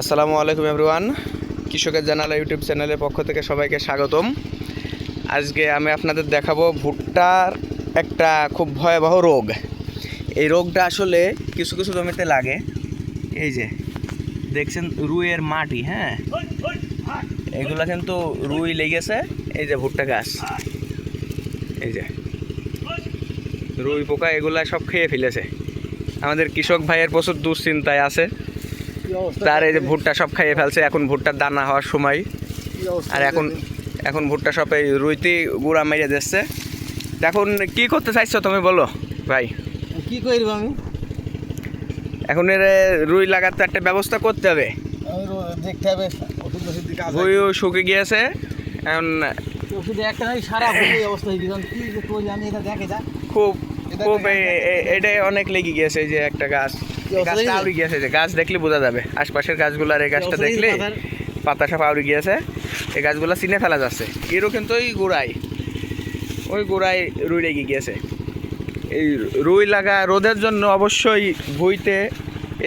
আসসালামু আলাইকুম এভরিওয়ান। কৃষকের জানালা ইউটিউব চ্যানেলের পক্ষ থেকে সবাইকে স্বাগতম। আজকে আমি আপনাদের দেখাবো ভুট্টার একটা খুব ভয়াবহ রোগ। এই রোগটা আসলে কিছু কিছু জমিতে লাগে। এই যে, দেখছেন রুইয়ের মাটি হ্যাঁ? এগুলো কিন্তু রুই লেগেছে, এই যে ভুট্টা গাছ। এই যে, রুই পোকা এগুলা সব খেয়ে ফেলেছে। আমাদের কৃষক ভাইয়ের প্রচুর দুশ্চিন্তায় আছে। তার এই যে ভুট্টা সব খাইয়ে ফেলছে এখন ভুট্টার দানা হওয়ার সময়। আর এখন এখন ভুট্টা সব এই রুইতে গুঁড়া মেরে দিচ্ছে। তা এখন কি করতে চাইছো তুমি বলো ভাই? কি করব আমি? এখন এর রুই লাগাতে একটা ব্যবস্থা করতে হবে। দেখতে হবে। শুকে গিয়েছে। এখন ওষুধ একটা সারা অবস্থা খুব খুব এটাই অনেক লেগে গিয়েছে যে একটা গাছ। গাছটা হয়েছে? গিয়েছে যে গাছ দেখলে বোঝা যাবে। আশপাশের গাছগুলার এই গাছটা দেখলে পাতা সব আউড়ে গিয়েছে। এই গাছগুলো চিনে ফেলা যাচ্ছে। এরও কিন্তু ওই গোড়ায় ওই গোড়ায় রুই লেগে গিয়েছে। এই রুই লাগা রোদের জন্য অবশ্যই ভুইতে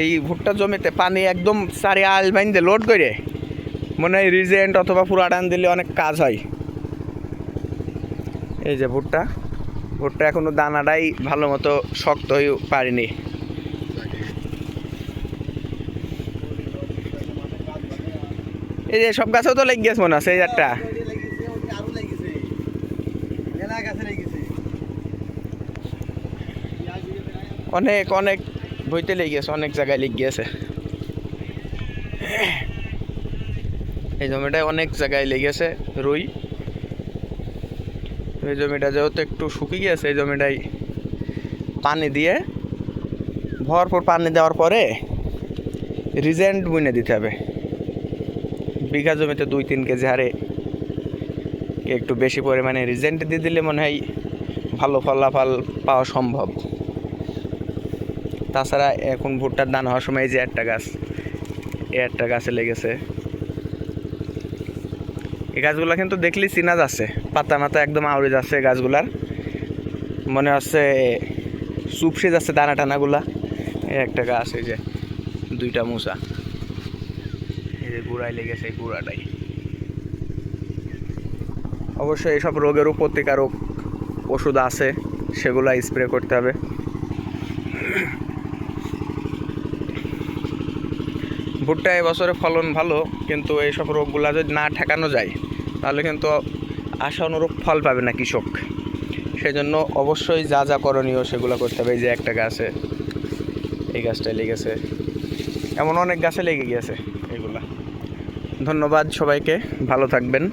এই ভুট্টা জমিতে পানি একদম চারি আল বাইন্দে লোড করে। মনে হয় রিজেন্ট অথবা পুরাটান দিলে অনেক কাজ হয়। এই যে ভুট্টা। ভুট্টা এখনও দানাটাই ভালো মতো শক্ত হয়ে পারেনি। এই যে সব গাছেও তো লেগে গেছে মনে আছে, এই একটা গাছে অনেক অনেক বইতে লেগে গেছে, অনেক জায়গায় লেগে গিয়েছে এই জমিটায় অনেক জায়গায় লেগেছে রুই। এই জমিটা যেহেতু একটু শুকিয়ে গিয়েছে, এই জমিটায় পানি দিয়ে, ভরপুর পানি দেওয়ার পরে রিজেন্ট বুনে দিতে হবে। বিঘা জমিতে দুই তিন কেজি হারে একটু বেশি পরিমাণে রিজেন্ট দিয়ে দিলে মনে হয় ভালো ফলাফল পাওয়া সম্ভব। তাছাড়া এখন ভুট্টার দান হওয়ার সময় যে একটা গাছ একটা গাছে লেগেছে। এই গাছগুলো কিন্তু দেখলি চিনা যাচ্ছে। পাতা মাতা একদম আউড়ে যাচ্ছে গাছগুলার। মনে হচ্ছে চুপসে যাচ্ছে দানা টানাগুলা। একটা গাছ, এই যে দুইটা মুসা এই যে গুড়ায় লেগেছে এই গুড়াটাই। অবশ্যই এইসব রোগেরও প্রতিকারক ওষুধ আছে সেগুলো স্প্রে করতে হবে। ভুট্টা এবছরে ফলন ভালো, কিন্তু এইসব রোগগুলা যদি না ঠেকানো যায়, তাহলে কিন্তু আশা অনুরূপ ফল পাবে না কৃষক। সেই জন্য অবশ্যই যা যা করণীয় সেগুলো করতে হবে। এই যে একটা গাছে এই গাছটায় লেগেছে। এমন অনেক গাছে লেগে গিয়েছে এগুলা। ধন্যবাদ সবাইকে। ভালো থাকবেন।